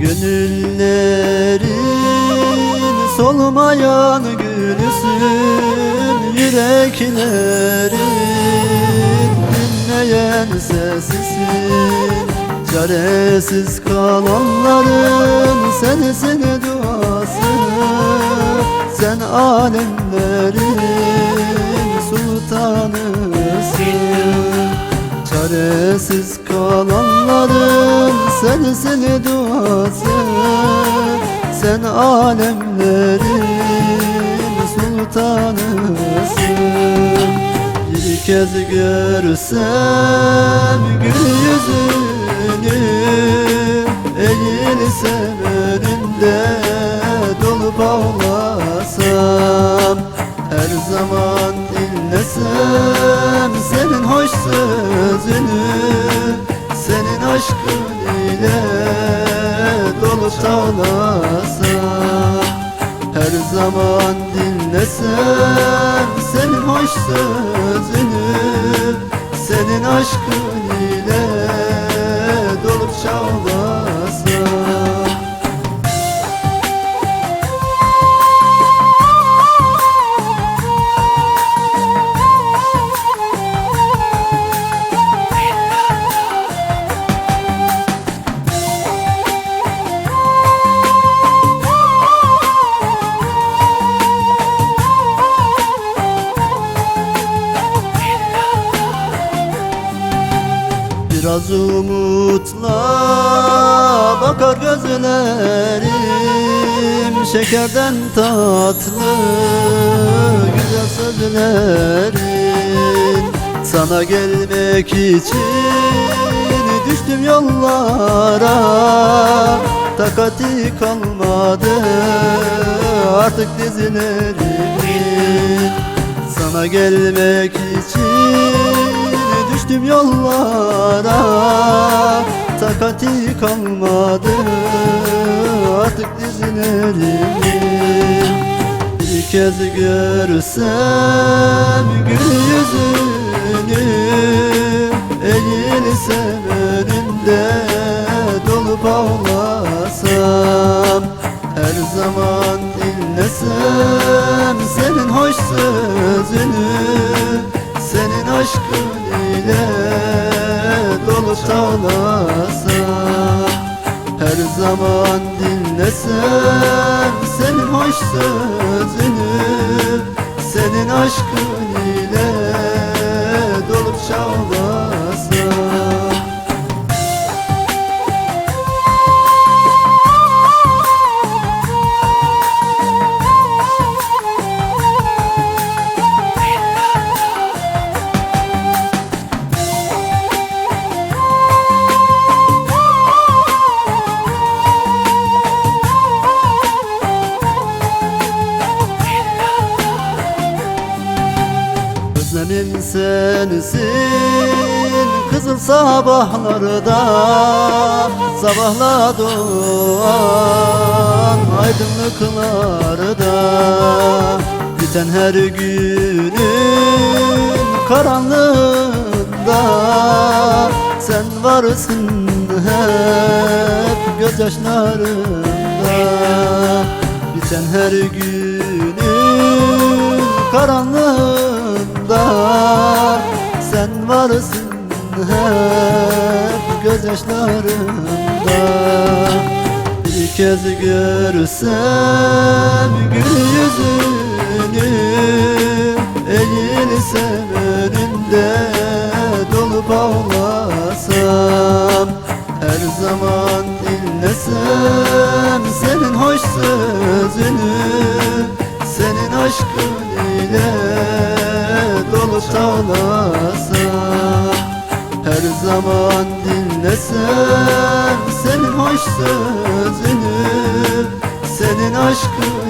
Gönüllerin solmayan gülüsün Yüreklerin. Dinleyen sesisin Çaresiz kalanların sensin duası Sen alemlerin Çaresiz kalanların sensin duası. Sen alemlerin sultanısın. Bir kez görsem gül yüzünü Eğilsem önünde dolup ağlasam Her zaman dinlesem senin hoş sözünü Senin aşkın Biraz umutla bakar gözlerim Şekerden tatlı güzel sözlerin Sana gelmek için düştüm yollara Takati kalmadı artık dizilerimin Sana gelmek için düştüm yollara Takati kalmadı. Artık dizilerimin Bir kez görsem gül yüzünü Eğilsem önünde dolup ağlasam dolup ağlasam Her zaman dinlesem senin hoş sözünü Senin aşkın Özlemim sensin kızıl sabahlarda Sabahla doğan aydınlıklarda. Biten her günün karanlığında Sen varsın hep gözyaşlarımda Biten her günün karanlığında Sen varsın hep gözyaşlarımda. Bir kez görsem gül yüzünü Eğilsem önünde dolup ağlasam. Her zaman dinlesem senin hoş sözünü Senin aşkın dolup ağlasam Her zaman dinlesem senin hoş sözünü Senin aşkın